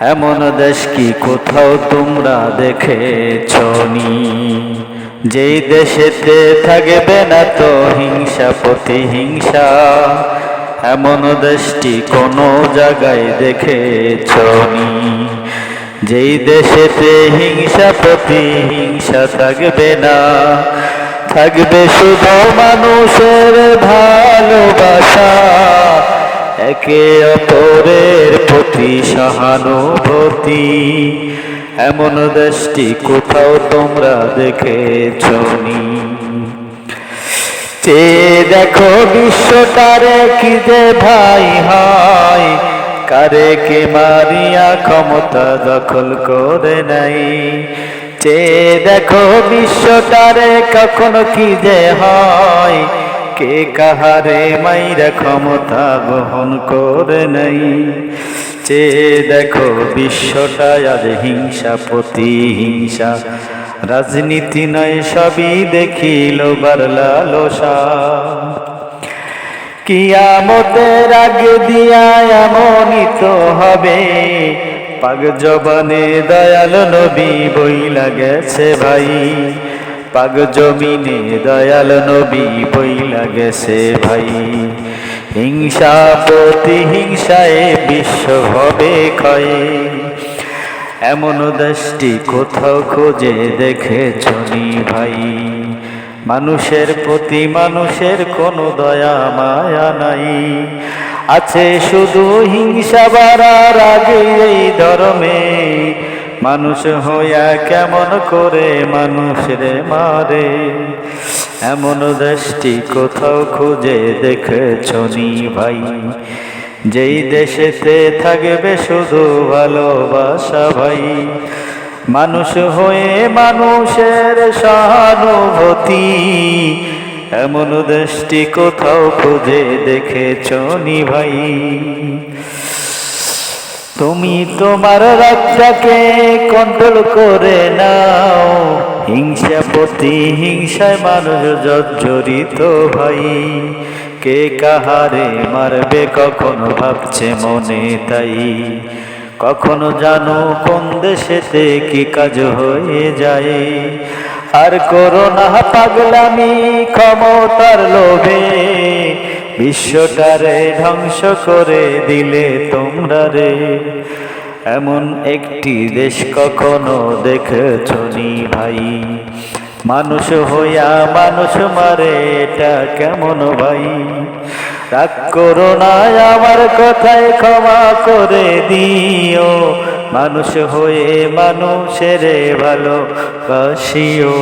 এমন দেশ কি কোথাও তোমরা দেখেছ নি? যেই দেশেতে থাকবে না তো হিংসা প্রতিহিংসা, এমন দেশটি কোনো জায়গায় দেখেছ নি? যেই দেশেতে হিংসা প্রতিহিংসা থাকবে না, থাকবে শুধু মানুষের ভালোবাসা, একে প্রতি সহানুভূতি, এমন দেশটি কোথাও তোমরা দেখেছ নি? চে দেখো বিশ্বটারে কি যে ভাই হয়, কারে কে মারিয়া ক্ষমতা দখল করে নাই? চে দেখো বিশ্বটারে কখনো কি যে হয় কে কাহারে মাইরা ক্ষমতা বহন করে নাই? চে দেখো বিশ্বটা আজ হিংসা, প্রতিহিংসা। রাজনীতি নয়, সবই দেখিল বারলালসা কিয়ামতের আগে দিয়া এমনই তো হবে। পাগ জবানে দয়াল নবী বইলা গেছে ভাই। পাগ জমিনে দয়াল নবী বইলা গেছে ভাই। হিংসা প্রতিহিংসায় বিশ্ব হবে ক্ষয়ে। এমন দেশটি কোথাও খোঁজে দেখেছ ভাই? মানুষের প্রতি মানুষের কোনো দয়া, মায়া নাই। আছে শুধু হিংসা বাড়ার আগে এই ধর্মে। মানুষ হইয়া কেমন করে মানুষরে মারে? এমন দেশটি কোথাও খুঁজে দেখেছ নি ভাই? যেই দেশেতে থাকবে শুধু ভালোবাসা ভাই। মানুষ হয়ে মানুষের সহানুভূতি। এমন দেশটি কোথাও খুঁজে দেখেছ নি ভাই? তুমি তোমার রাগটাকে কন্ট্রোল করে নাও। হিংসা প্রতি হিংসায় মানুষ জর্জরিত ভাই। কে কাহারে মারবে কখনো ভাবছে মনে তাই। কখনো জানো কোন দেশেতে কি কাজ হয়ে যায়। আর করোনা পাগলামি ক্ষমতার লোভে। বিশ্বটারে ধ্বংস করে দিলে তোমরা রে। এমন একটি দেশ কখনো দেখেছ নি ভাই? মানুষ হইয়া মানুষ মারে, এটা কেমন ভাই? রাগ করো না, আমার কথায় ক্ষমা করে দিও। মানুষ হয়ে মানুষের ভালো বাসিও